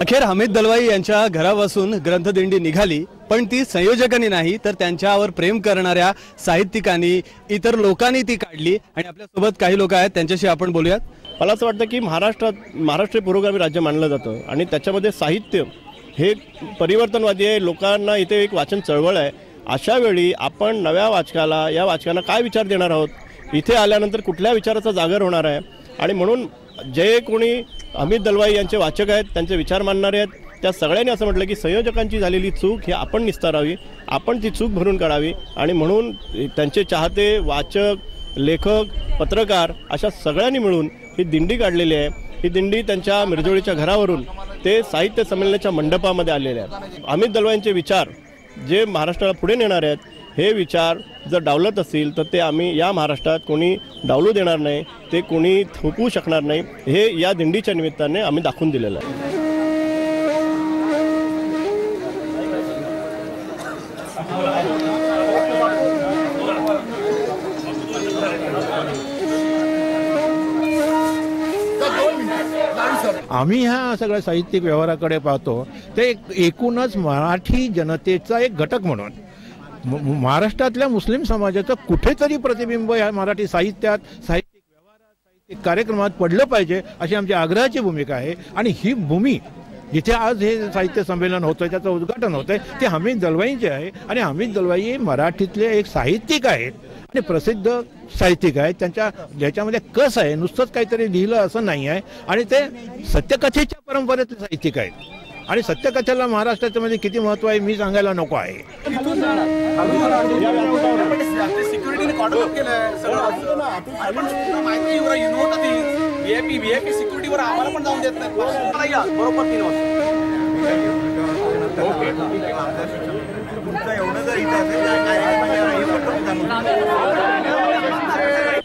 अखेर हमीद दलवाई यांच्या घरापासून ग्रंथदिंडी निघाली पण ती संयोजकांनी नाही तर त्यांच्यावर प्रेम करणाऱ्या साहित्यिकांनी इतर लोकांनी ती काढली आणि आपल्यासोबत काही लोक आहेत त्यांच्याशी आपण बोलूयात. मला असं वाटतं की महाराष्ट्रात महाराष्ट्र पुरोगामी राज्य मानलं जातं आणि त्याच्यामध्ये साहित्य हे परिवर्तनवादी आहे लोकांना इथे एक वाचन चळवळ आहे. अशा वेळी आपण नव्या वाचकाला या वाचकांना काय विचार देणार आहोत? इथे आल्यानंतर कुठल्या विचाराचा जागर होणार आहे? आणि म्हणून जे कोणी अमित दलवाई यांचे वाचक आहेत त्यांचे विचार मानणारे आहेत त्या सगळ्यांनी असं म्हटलं की संयोजकांची झालेली चूक ही आपण निस्तारावी आपण ती चूक भरून काढावी आणि म्हणून त्यांचे चाहते वाचक लेखक पत्रकार अशा सगळ्यांनी मिळून ही दिंडी काढलेली आहे. ही दिंडी त्यांच्या मिरजोळीच्या घरावरून ते साहित्य संमेलनाच्या मंडपामध्ये आलेले आहेत. अमित दलवाईंचे विचार जे महाराष्ट्राला पुढे नेणारे आहेत हे विचार जर डावलत असतील तर ते आम्ही या महाराष्ट्रात कोणी डावलू देणार नाही ते कोणी थोपवू शकणार नाही हे या दिंडीच्या निमित्ताने आम्ही दाखवून दिलेलं आहे. आम्ही ह्या सगळ्या साहित्यिक व्यवहाराकडे पाहतो ते एक एकूणच मराठी जनतेचा एक घटक म्हणून. महाराष्ट्रातल्या मुस्लिम समाजाचं कुठेतरी प्रतिबिंब या मराठी साहित्यात साहित्यिक व्यवहारात साहित्यिक कार्यक्रमात पडलं पाहिजे अशी आमची आग्रहाची भूमिका आहे. आणि ही भूमी जिथे आज हे साहित्य संमेलन होतं त्याचं उद्घाटन होतंय ते हमीद दलवाईंचे आहे. आणि हमीद दलवाई हे मराठीतले एक साहित्यिक आहेत. आणि प्रसिद्ध साहित्यिक आहेत. त्यांच्या ज्याच्यामध्ये कस आहे नुसतंच काहीतरी लिहिलं असं नाही आहे. आणि ते सत्यकथेच्या परंपरेतले साहित्यिक आहेत. आणि सत्यकथेला महाराष्ट्राच्या मध्ये म्हणजे किती महत्त्व आहे मी सांगायला नको आहे.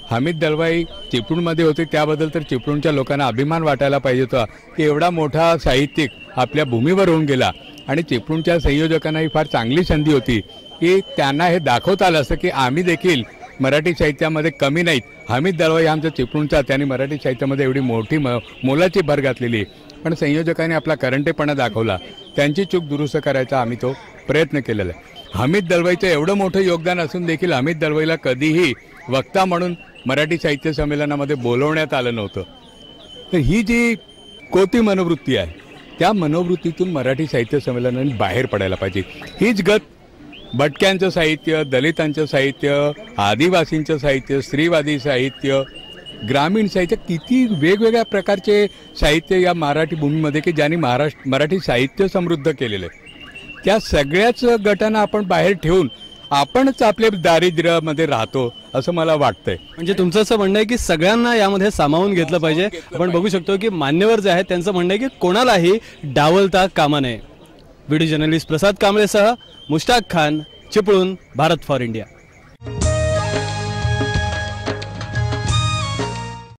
हमीद दलवाई चिपळूणमध्ये होते त्याबद्दल तर चिपळूणच्या लोकांना अभिमान वाटायला पाहिजे होता. की एवढा मोठा साहित्यिक आपल्या भूमीवर होऊन गेला. आणि चिपळूणच्या संयोजकांना ही फार चांगली संधी होती. की त्यांना हे दाखवता आलं असं की आम्ही देखील मराठी साहित्यामध्ये कमी नाहीत. हमीद दलवाई आमच्या चिपळूणचा त्यांनी मराठी साहित्यामध्ये एवढी मोठी म मोलाची भर घातलेली पण संयोजकांनी आपला करंटेपणा दाखवला. त्यांची चूक दुरुस्त करायचा आम्ही तो प्रयत्न केलेला आहे. हमीद दलवाईचं एवढं मोठं योगदान असून देखील हमीद दलवाईला कधीही वक्ता म्हणून मराठी साहित्य संमेलनामध्ये बोलवण्यात आलं नव्हतं. तर ही जी कोती मनोवृत्ती आहे त्या मनोवृत्तीतून मराठी साहित्य संमेलनाने बाहेर पडायला पाहिजे. हीच गत भटक्यांचं साहित्य दलितांचं साहित्य आदिवासींचं साहित्य स्त्रीवादी साहित्य ग्रामीण साहित्य किती वेगवेगळ्या प्रकारचे साहित्य या मराठी भूमीमध्ये की ज्यांनी महाराष्ट्र मराठी साहित्य समृद्ध केलेलं आहे. त्या सगळ्याच गटांना आपण बाहेर ठेवून आपणच आपल्या दारिद्र्यामध्ये राहतो असं मला वाटतंय. म्हणजे तुमचं असं म्हणणं आहे की सगळ्यांना यामध्ये सामावून घेतलं पाहिजे. आपण बघू शकतो की मान्यवर जे आहेत त्यांचं म्हणणं आहे की कोणालाही डावलता कामा नये. व्हिडिओ जर्नलिस्ट प्रसाद कांबळेसह मुश्ताक खान चिपळूण भारत फॉर इंडिया.